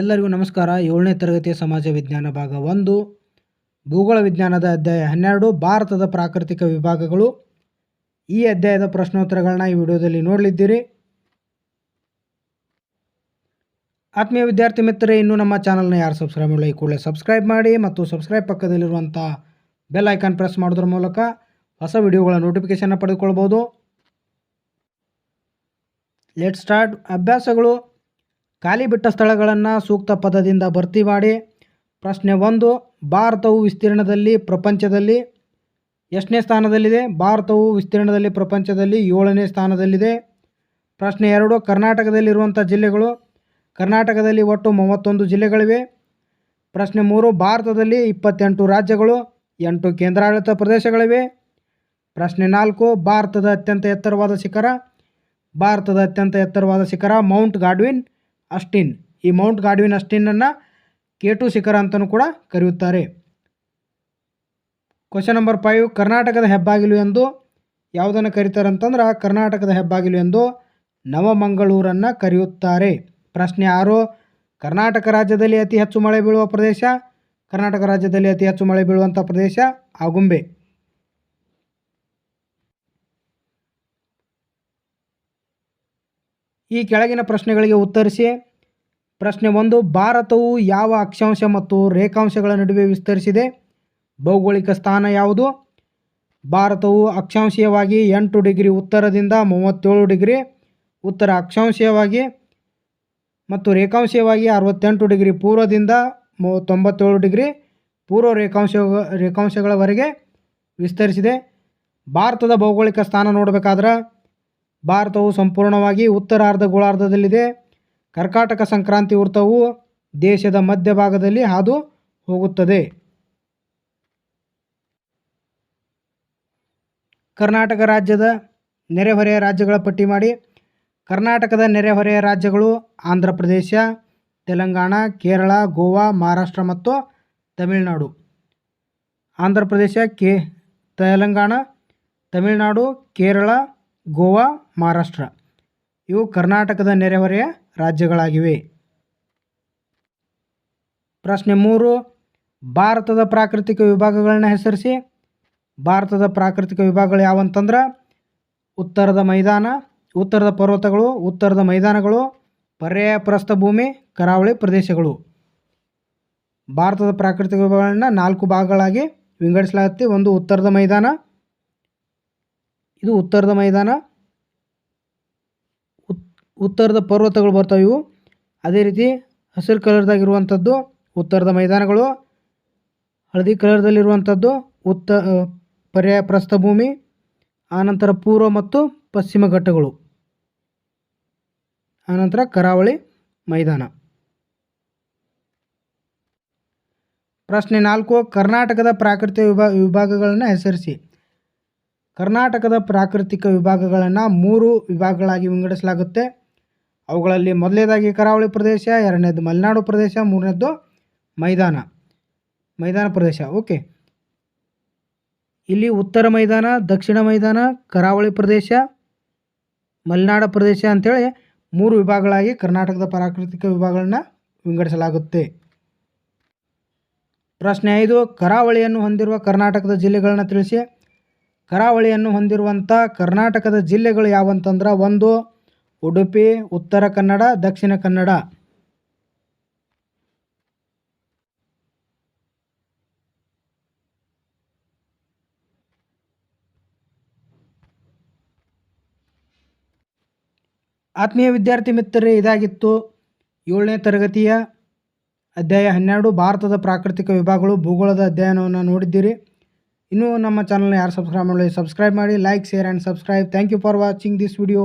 ಎಲ್ಲರಿಗೂ ನಮಸ್ಕಾರ. ಏಳನೇ ತರಗತಿಯ ಸಮಾಜ ವಿಜ್ಞಾನ ಭಾಗ ಒಂದು. ಭೂಗೋಳ ವಿಜ್ಞಾನದ ಅಧ್ಯಾಯ ಹನ್ನೆರಡು. ಭಾರತದ ಪ್ರಾಕೃತಿಕ ವಿಭಾಗಗಳು. ಈ ಅಧ್ಯಾಯದ ಪ್ರಶ್ನೋತ್ತರಗಳನ್ನ ಈ ವಿಡಿಯೋದಲ್ಲಿ ನೋಡಲಿದ್ದೀರಿ. ಆತ್ಮೀಯ ವಿದ್ಯಾರ್ಥಿ ಮಿತ್ರರೇ, ಇನ್ನೂ ನಮ್ಮ ಚಾನಲ್ನ ಯಾರು ಸಬ್ಸ್ಕ್ರೈಬ್ ಮಾಡಿಲ್ಲ ಈ ಕೂಡಲೇ ಸಬ್ಸ್ಕ್ರೈಬ್ ಮಾಡಿ ಮತ್ತು ಸಬ್ಸ್ಕ್ರೈಬ್ ಪಕ್ಕದಲ್ಲಿರುವಂಥ ಬೆಲ್ ಐಕಾನ್ ಪ್ರೆಸ್ ಮಾಡೋದ್ರ ಮೂಲಕ ಹೊಸ ವಿಡಿಯೋಗಳ ನೋಟಿಫಿಕೇಶನ್ನ ಪಡೆದುಕೊಳ್ಬೋದು. ಲೆಟ್ ಸ್ಟಾರ್ಟ್ ಅಭ್ಯಾಸಗಳು. ಖಾಲಿ ಬಿಟ್ಟ ಸ್ಥಳಗಳನ್ನು ಸೂಕ್ತ ಪದದಿಂದ ಭರ್ತಿ ಮಾಡಿ. ಪ್ರಶ್ನೆ ಒಂದು, ಭಾರತವು ವಿಸ್ತೀರ್ಣದಲ್ಲಿ ಪ್ರಪಂಚದಲ್ಲಿ ಎಷ್ಟನೇ ಸ್ಥಾನದಲ್ಲಿದೆ? ಭಾರತವು ವಿಸ್ತೀರ್ಣದಲ್ಲಿ ಪ್ರಪಂಚದಲ್ಲಿ ಏಳನೇ ಸ್ಥಾನದಲ್ಲಿದೆ. ಪ್ರಶ್ನೆ ಎರಡು, ಕರ್ನಾಟಕದಲ್ಲಿರುವಂಥ ಜಿಲ್ಲೆಗಳು? ಕರ್ನಾಟಕದಲ್ಲಿ ಒಟ್ಟು ಮೂವತ್ತೊಂದು ಜಿಲ್ಲೆಗಳಿವೆ. ಪ್ರಶ್ನೆ ಮೂರು, ಭಾರತದಲ್ಲಿ ಇಪ್ಪತ್ತೆಂಟು ರಾಜ್ಯಗಳು? ಎಂಟು ಕೇಂದ್ರಾಡಳಿತ ಪ್ರದೇಶಗಳಿವೆ. ಪ್ರಶ್ನೆ ನಾಲ್ಕು, ಭಾರತದ ಅತ್ಯಂತ ಎತ್ತರವಾದ ಶಿಖರ? ಭಾರತದ ಅತ್ಯಂತ ಎತ್ತರವಾದ ಶಿಖರ ಮೌಂಟ್ ಗಾಡ್ವಿನ್? ಅಸ್ಟಿನ್. ಈ ಮೌಂಟ್ ಗಾಡ್ವಿನ್ ಅಸ್ಟಿನನ್ನು ಟು ಶಿಖರ ಅಂತಲೂ ಕೂಡ ಕರೆಯುತ್ತಾರೆ. ಕ್ವಶನ್ ನಂಬರ್ ಫೈವ್ ಕರ್ನಾಟಕದ ಹೆಬ್ಬಾಗಿಲು ಎಂದು ಯಾವುದನ್ನು ಕರೀತಾರೆ ಅಂತಂದ್ರೆ ಕರ್ನಾಟಕದ ಹೆಬ್ಬಾಗಿಲು ಎಂದು ನವಮಂಗಳೂರನ್ನು ಕರೆಯುತ್ತಾರೆ. ಪ್ರಶ್ನೆ ಆರು, ಕರ್ನಾಟಕ ರಾಜ್ಯದಲ್ಲಿ ಅತಿ ಹೆಚ್ಚು ಮಳೆ ಬೀಳುವ ಪ್ರದೇಶ? ಕರ್ನಾಟಕ ರಾಜ್ಯದಲ್ಲಿ ಅತಿ ಹೆಚ್ಚು ಮಳೆ ಬೀಳುವಂಥ ಪ್ರದೇಶ? ಆಗುಂಬೆ ಈ ಕೆಳಗಿನ ಪ್ರಶ್ನೆಗಳಿಗೆ ಉತ್ತರಿಸಿ. ಪ್ರಶ್ನೆ ಒಂದು, ಭಾರತವು ಯಾವ ಅಕ್ಷಾಂಶ ಮತ್ತು ರೇಖಾಂಶಗಳ ನಡುವೆ ವಿಸ್ತರಿಸಿದೆ? ಭೌಗೋಳಿಕ ಸ್ಥಾನ ಯಾವುದು? ಭಾರತವು ಅಕ್ಷಾಂಶೀಯವಾಗಿ ಎಂಟು ಡಿಗ್ರಿ ಉತ್ತರದಿಂದ ಮೂವತ್ತೇಳು ಡಿಗ್ರಿ, ಉತ್ತರ ಅಕ್ಷಾಂಶೀಯವಾಗಿ ಮತ್ತು ರೇಖಾಂಶೀಯವಾಗಿ ಅರವತ್ತೆಂಟು ಡಿಗ್ರಿ ಪೂರ್ವದಿಂದ ಮೂ ತೊಂಬತ್ತೇಳು ಡಿಗ್ರಿ ಪೂರ್ವ ರೇಖಾಂಶ, ರೇಖಾಂಶಗಳವರೆಗೆ ವಿಸ್ತರಿಸಿದೆ. ಭಾರತದ ಭೌಗೋಳಿಕ ಸ್ಥಾನ ನೋಡಬೇಕಾದ್ರೆ ಭಾರತವು ಸಂಪೂರ್ಣವಾಗಿ ಉತ್ತರಾರ್ಧ ಗೋಳಾರ್ಧದಲ್ಲಿದೆ. ಕರ್ಕಾಟಕ ಸಂಕ್ರಾಂತಿ ವೃತ್ತವು ದೇಶದ ಮಧ್ಯಭಾಗದಲ್ಲಿ ಹಾದು ಹೋಗುತ್ತದೆ. ಕರ್ನಾಟಕ ರಾಜ್ಯದ ನೆರೆಹೊರೆಯ ರಾಜ್ಯಗಳ ಪಟ್ಟಿ ಮಾಡಿ. ಕರ್ನಾಟಕದ ನೆರೆಹೊರೆಯ ರಾಜ್ಯಗಳು ಆಂಧ್ರ ಪ್ರದೇಶ ತೆಲಂಗಾಣ, ಕೇರಳ, ಗೋವಾ, ಮಹಾರಾಷ್ಟ್ರ ಮತ್ತು ತಮಿಳುನಾಡು. ಆಂಧ್ರ ಪ್ರದೇಶ ಕೆ, ತೆಲಂಗಾಣ, ತಮಿಳುನಾಡು, ಕೇರಳ ಗೋವಾ, ಮಹಾರಾಷ್ಟ್ರ. ಇವು ಕರ್ನಾಟಕದ ನೆರೆಹೊರೆಯ ರಾಜ್ಯಗಳಾಗಿವೆ. ಪ್ರಶ್ನೆ ಮೂರು, ಭಾರತದ ಪ್ರಾಕೃತಿಕ ವಿಭಾಗಗಳನ್ನ ಹೆಸರಿಸಿ. ಭಾರತದ ಪ್ರಾಕೃತಿಕ ವಿಭಾಗಗಳು ಯಾವಂತಂದ್ರೆ? ಉತ್ತರದ ಮೈದಾನ, ಉತ್ತರದ ಪರ್ವತಗಳು, ಉತ್ತರದ ಮೈದಾನಗಳು ಪರ್ಯಾಯ ಪ್ರಸ್ಥಭೂಮಿ ಕರಾವಳಿ ಪ್ರದೇಶಗಳು. ಭಾರತದ ಪ್ರಾಕೃತಿಕ ವಿಭಾಗಗಳನ್ನ ನಾಲ್ಕು ಭಾಗಗಳಾಗಿ ವಿಂಗಡಿಸಲಾಗುತ್ತೆ. ಒಂದು ಉತ್ತರದ ಮೈದಾನ ಇದು ಉತ್ತರದ ಮೈದಾನ. ಉತ್ತರದ ಪರ್ವತಗಳು ಬರ್ತವೆ ಇವು. ಅದೇ ರೀತಿ ಹಸಿರು ಕಲರ್ದಾಗಿರುವಂಥದ್ದು ಉತ್ತರದ ಮೈದಾನಗಳು. ಹಳದಿ ಕಲರ್ದಲ್ಲಿರುವಂಥದ್ದು ಉತ್ತ ಪರ್ಯಾಯ ಪ್ರಸ್ಥಭೂಮಿ ಆನಂತರ ಪೂರ್ವ ಮತ್ತು ಪಶ್ಚಿಮ ಘಟ್ಟಗಳು. ಆನಂತರ ಕರಾವಳಿ ಮೈದಾನ. ಪ್ರಶ್ನೆ ನಾಲ್ಕು, ಕರ್ನಾಟಕದ ಪ್ರಾಕೃತಿಕ ವಿಭಾಗ ವಿಭಾಗಗಳನ್ನು ಹೆಸರಿಸಿ. ಕರ್ನಾಟಕದ ಪ್ರಾಕೃತಿಕ ವಿಭಾಗಗಳನ್ನು ಮೂರು ವಿಭಾಗಗಳಾಗಿ ವಿಂಗಡಿಸಲಾಗುತ್ತೆ. ಅವುಗಳಲ್ಲಿ ಮೊದಲನೇದಾಗಿ ಕರಾವಳಿ ಪ್ರದೇಶ, ಎರಡನೇದು ಮಲೆನಾಡು ಪ್ರದೇಶ, ಮೂರನೇದು ಮೈದಾನ. ಮೈದಾನ ಪ್ರದೇಶ, ಓಕೆ. ಇಲ್ಲಿ ಉತ್ತರ ಮೈದಾನ, ದಕ್ಷಿಣ ಮೈದಾನ, ಕರಾವಳಿ ಪ್ರದೇಶ, ಮಲೆನಾಡ ಪ್ರದೇಶ ಅಂಥೇಳಿ ಮೂರು ವಿಭಾಗಗಳಾಗಿ ಕರ್ನಾಟಕದ ಪ್ರಾಕೃತಿಕ ವಿಭಾಗಗಳನ್ನ ವಿಂಗಡಿಸಲಾಗುತ್ತೆ. ಪ್ರಶ್ನೆ ಐದು, ಕರಾವಳಿಯನ್ನು ಹೊಂದಿರುವ ಕರ್ನಾಟಕದ ಜಿಲ್ಲೆಗಳನ್ನ ತಿಳಿಸಿ. ಕರಾವಳಿಯನ್ನು ಹೊಂದಿರುವಂಥ ಕರ್ನಾಟಕದ ಜಿಲ್ಲೆಗಳು ಯಾವಂತಂದ್ರೆ ಒಂದು ಉಡುಪಿ, ಉತ್ತರ ಕನ್ನಡ, ದಕ್ಷಿಣ ಕನ್ನಡ. ಆತ್ಮೀಯ ವಿದ್ಯಾರ್ಥಿ ಮಿತ್ರರೇ, ಇದಾಗಿತ್ತು ಏಳನೇ ತರಗತಿಯ ಅಧ್ಯಾಯ ಹನ್ನೆರಡು, ಭಾರತದ ಪ್ರಾಕೃತಿಕ ವಿಭಾಗಗಳು ಭೂಗೋಳದ ಅಧ್ಯಯನವನ್ನು ನೋಡಿದ್ದೀರಿ. ಇನ್ನೂ ನಮ್ಮ ಚಾನಲ್ನ ಯಾರು ಸಬ್ಸ್ಕ್ರೈಬ್ ಮಾಡಲಿ ಸಬ್ಸ್ಕ್ರೈಬ್ ಮಾಡಿ like share and subscribe thank you for watching this video